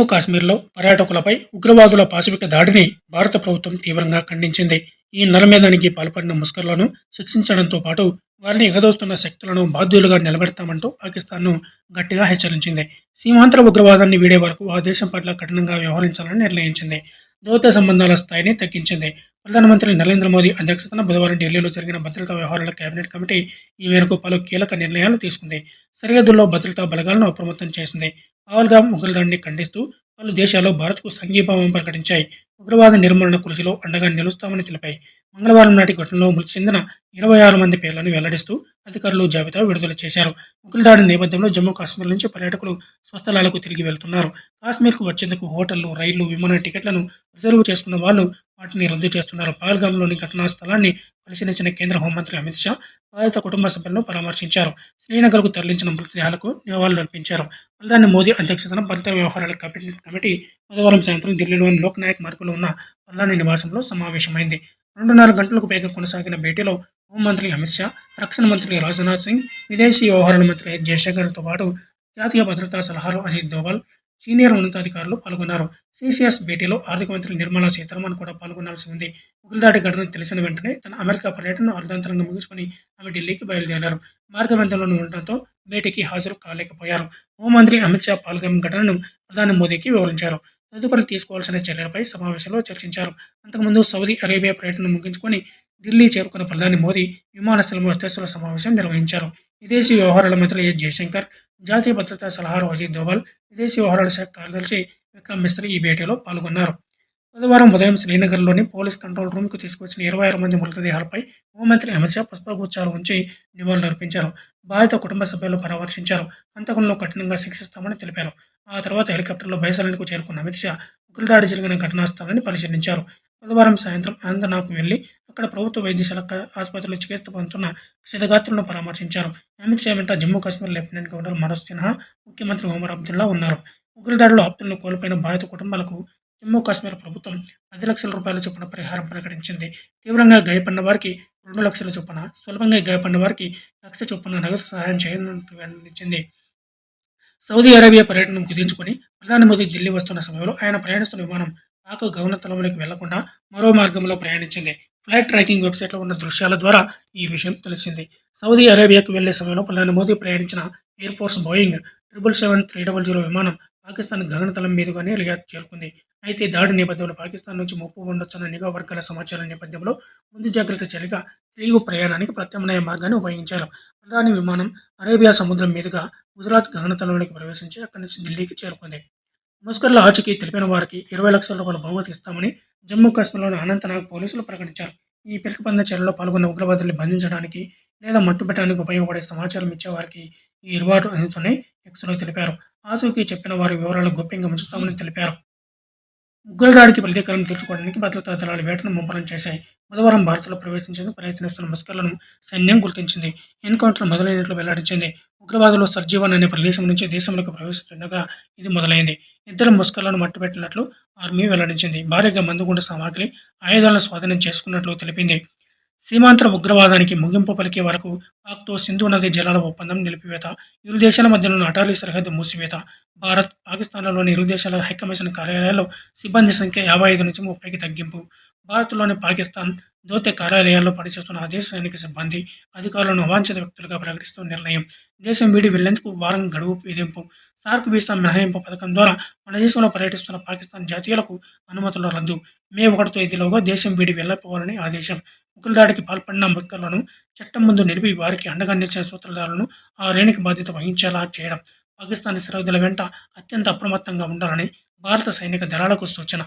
జమ్మూ కాశ్మీర్లో పర్యాటకులపై ఉగ్రవాదుల పాశవిక దాడిని భారత ప్రభుత్వం తీవ్రంగా ఖండించింది. ఈ నరమేధానికి పాల్పడిన ముస్కర్లను శిక్షించడంతో పాటు వారిని ఎగదోస్తున్న శక్తులను బాధ్యులుగా నిలబెడతామంటూ పాకిస్తాన్ను గట్టిగా హెచ్చరించింది. సీమాంతర ఉగ్రవాదాన్ని వీడే వరకు ఆ దేశం పట్ల కఠినంగా వ్యవహరించాలని నిర్ణయించింది. దౌత్య సంబంధాల స్థాయిని తగ్గించింది. ప్రధానమంత్రి నరేంద్ర మోదీ అధ్యక్షతన బుధవారం ఢిల్లీలో జరిగిన భద్రతా వ్యవహారాల కేబినెట్ కమిటీ ఈ మేరకు పలు కీలక నిర్ణయాలు తీసుకుంది. సరిహద్దుల్లో భద్రతా బలగాలను అప్రమత్తం చేసింది. పహల్గాం దాడిని ఖండిస్తూ పలు దేశాలు భారత్కు సంఘీభావం ప్రకటించాయి. ఉగ్రవాద నిర్మూలన కృషిలో అండగా నిలుస్తామని తెలిపాయి. మంగళవారం నాటి ఘటనలో మృతి చెందిన ఇరవై ఆరు మంది పేర్లను వెల్లడిస్తూ అధికారులు జాబితా విడుదల చేశారు. ఉగ్రదాడి నేపథ్యంలో జమ్మూ కాశ్మీర్ నుంచి పర్యాటకులు స్వస్థలాలకు తిరిగి వెళ్తున్నారు. కాశ్మీర్కు వచ్చేందుకు హోటళ్ళు రైళ్ళు విమాన టికెట్లను రిజర్వ్ చేసుకున్న వాళ్ళు వాటిని రద్దు చేస్తున్నారు. పహల్గాంలోని ఘటనా స్థలాన్ని పరిశీలించిన కేంద్ర హోంమంత్రి అమిత్ షా బాధిత కుటుంబ సభ్యులను పరామర్శించారు. శ్రీనగర్కు తరలించిన మృతదేహాలకు నివాళులర్పించారు ప్రధాని మోదీ అధ్యక్షతన భద్రతా వ్యవహారాల కేబినెట్ కమిటీ బుధవారం సాయంత్రం ఢిల్లీలోని లోక్ నాయక్ మార్గంలో ఉన్న ప్రధాని నివాసంలో సమావేశమైంది. రెండున్నర గంటలకు పైగా కొనసాగిన భేటీలో హోంమంత్రి అమిత్ షా రక్షణ మంత్రి రాజ్నాథ్ సింగ్ విదేశీ వ్యవహారాల మంత్రి ఎస్ జయశంకర్తో పాటు జాతీయ భద్రతా సలహాలు అజిత్ దోవల్ సీనియర్ ఉన్నతాధికారులు పాల్గొన్నారు. సిసిఎస్ భేటీలో ఆర్థిక మంత్రి నిర్మలా సీతారామన్ కూడా పాల్గొనాల్సి ఉంది. ఉగ్రదాడి ఘటన తెలిసిన వెంటనే తన అమెరికా పర్యటనను అర్ధాంతరంగా ముగించుకొని ఆమె ఢిల్లీకి బయలుదేరారు. మార్గమధ్యంలోనే ఉండటంతో భేటీకి హాజరు కాలేకపోయారు. హోంమంత్రి అమిత్ షా పాల్గొన్న ఘటనను ప్రధాని మోదీకి వివరించారు. తదుపరి తీసుకోవాల్సిన చర్యలపై సమావేశంలో చర్చించారు. అంతకుముందు సౌదీ అరేబియా పర్యటన ముగించుకొని ఢిల్లీ చేరుకున్న ప్రధాని మోదీ విమానాశ్రయంలో అధ్యక్షుల సమావేశం నిర్వహించారు. విదేశీ వ్యవహారాల మంత్రి ఎస్ జయశంకర్ జాతీయ భద్రతా సలహాదారు అజిత్ దోవల్ విదేశీ వ్యవహారాల శాఖ కార్యదర్శి విక్రమ్ మిశ్రీ ఈ భేటీలో పాల్గొన్నారు. బుధవారం ఉదయం శ్రీనగర్లోని పోలీస్ కంట్రోల్ రూమ్కు తీసుకొచ్చిన ఇరవై ఆరు మంది మృతదేహాలపై హోంమంత్రి అమిత్ షా పుష్పగుచ్చాలు ఉంచి నివాళులర్పించారు. బాధిత కుటుంబ సభ్యులు పరామర్శించారు. హంతకులను కఠినంగా శిక్షిస్తామని తెలిపారు. ఆ తర్వాత హెలికాప్టర్లో బైసలన్కు చేరుకున్న అమిత్ షా ఉగ్రదాడి జరిగిన ఘటనా స్థలాన్ని పరిశీలించారు. బుధవారం సాయంత్రం అనంతనాగ్కు వెళ్ళి అక్కడ ప్రభుత్వ వైద్యశాల ఆసుపత్రిలో చికిత్స పొందుతున్న క్షతగాత్రులను పరామర్శించారు. అమిత్ షా వెంట జమ్మూ కాశ్మీర్ లెఫ్టినెంట్ గవర్నర్ మనోజ్ సిన్హా ముఖ్యమంత్రి ఒమర్ అబ్దుల్లా ఉన్నారు. ఉగ్రదాడిలో ఆప్తులను కోల్పోయిన బాధిత కుటుంబాలకు జమ్మూ కాశ్మీర్ ప్రభుత్వం పది లక్షల రూపాయల చొప్పున పరిహారం ప్రకటించింది. తీవ్రంగా గాయపడిన వారికి రెండు లక్షల చొప్పున సులభంగా గాయపడిన వారికి లక్ష చొప్పున నగదు సహాయం చేయనున్నట్టు వెల్లడించింది. సౌదీ అరేబియా పర్యటనను కుదించుకుని ప్రధాని మోదీ ఢిల్లీ వస్తున్న సమయంలో ఆయన ప్రయాణిస్తున్న విమానం పాక్ గగనతలంలోకి వెళ్ళకుండా మరో మార్గంలో ప్రయాణించింది. ఫ్లైట్ ట్రాకింగ్ వెబ్సైట్లో ఉన్న దృశ్యాల ద్వారా ఈ విషయం తెలిసింది. సౌదీ అరేబియాకు వెళ్ళే సమయంలో ప్రధాని మోదీ ప్రయాణించిన air force Boeing triple seven three double zero విమానం పాకిస్తాన్ గగనతలం మీదుగానే రియాద్ చేరుకుంది. అయితే దాడి నేపథ్యంలో పాకిస్తాన్ నుంచి ముప్పు ఉండొచ్చన్న నిఘా వర్గాల సమాచారం నేపథ్యంలో ముందు జాగ్రత్త చర్యగా తిరిగి ప్రయాణానికి ప్రత్యామ్నాయ మార్గాన్ని ఉపయోగించారు. ప్రధాని విమానం అరేబియా సముద్రం మీదుగా గుజరాత్ గగనతలంలోకి ప్రవేశించి అక్కడి నుంచి ఢిల్లీకి చేరుకుంది. ముస్కర్ల ఆచూకీ తెలిపిన వారికి ఇరవై లక్షల రూపాయల బహుమతి ఇస్తామని జమ్మూ కాశ్మీర్లోని అనంతనాగ్ పోలీసులు ప్రకటించారు. ఈ పిలుపుబంద చర్యలో పాల్గొన్న ఉగ్రవాదుల్ని బంధించడానికి లేదా మట్టుపెట్టడానికి ఉపయోగపడే సమాచారం ఇచ్చేవారికి ఈ ఇరువాటు అందుతున్నాయి ఎక్స్లో తెలిపారు. ఆచూకీ చెప్పిన వారి వివరాలు గోప్యంగా ఉంచుతామని తెలిపారు. ఉగ్రదాడికి ప్రతీకారం తీర్చుకోవడానికి భద్రతా దళాలు వేటను ముమ్మరం చేశాయి. బుధవారం భారత్లో ప్రవేశించేందుకు ప్రయత్నిస్తున్న ముస్కర్లను సైన్యం గుర్తించింది. ఎన్కౌంటర్ మొదలైనట్లు వెల్లడించింది. ఉగ్రవాదులు సర్జీవన్ అనే ప్రదేశం నుంచి దేశంలోకి ప్రవేశిస్తుండగా ఇది మొదలైంది. ఇద్దరు ముస్కర్లను మట్టుపెట్టినట్లు ఆర్మీ వెల్లడించింది. భారీగా మందుగుండు సామాగ్రి ఆయుధాలను స్వాధీనం చేసుకున్నట్లు తెలిపింది. సీమాంతర ఉగ్రవాదానికి ముగింపు పలికే వరకు పాక్తో సింధు నది జలాల ఒప్పందం నిలిపివేత ఇరు దేశాల మధ్యలోని అటారీ సరిహద్దు మూసివేత భారత్ పాకిస్తాన్లలోని ఇరు దేశాల హైకమిషన్ కార్యాలయాల్లో సిబ్బంది సంఖ్య యాభై ఐదు నుంచి ముప్పైకి తగ్గింపు భారత్లోని పాకిస్తాన్ దౌత్య కార్యాలయాల్లో పనిచేస్తున్న ఆ దేశ సైనిక సిబ్బంది అధికారులను అవాంఛిత వ్యక్తులుగా ప్రకటిస్తూ నిర్ణయం దేశం వీడి వెళ్ళేందుకు వారం గడువు విధింపు సార్క్ వీసా మినహాయింపు పథకం ద్వారా మన దేశంలో పర్యటిస్తున్న పాకిస్తాన్ జాతీయులకు అనుమతుల రద్దు మే ఒకటితో ఇదిలోగా దేశం వీడి వెళ్ళపోవాలని ఆదేశం. ఉగ్రదాడికి పాల్పడిన భక్తులను చట్టం ముందు నిలిపి వారికి అండగా నిలిచిన సూత్రధారులను ఆ రేణికి బాధ్యత వహించేలా చేయడం పాకిస్తాన్ సరిహద్దుల వెంట అత్యంత అప్రమత్తంగా ఉండాలని భారత సైనిక దళాలకు సూచన.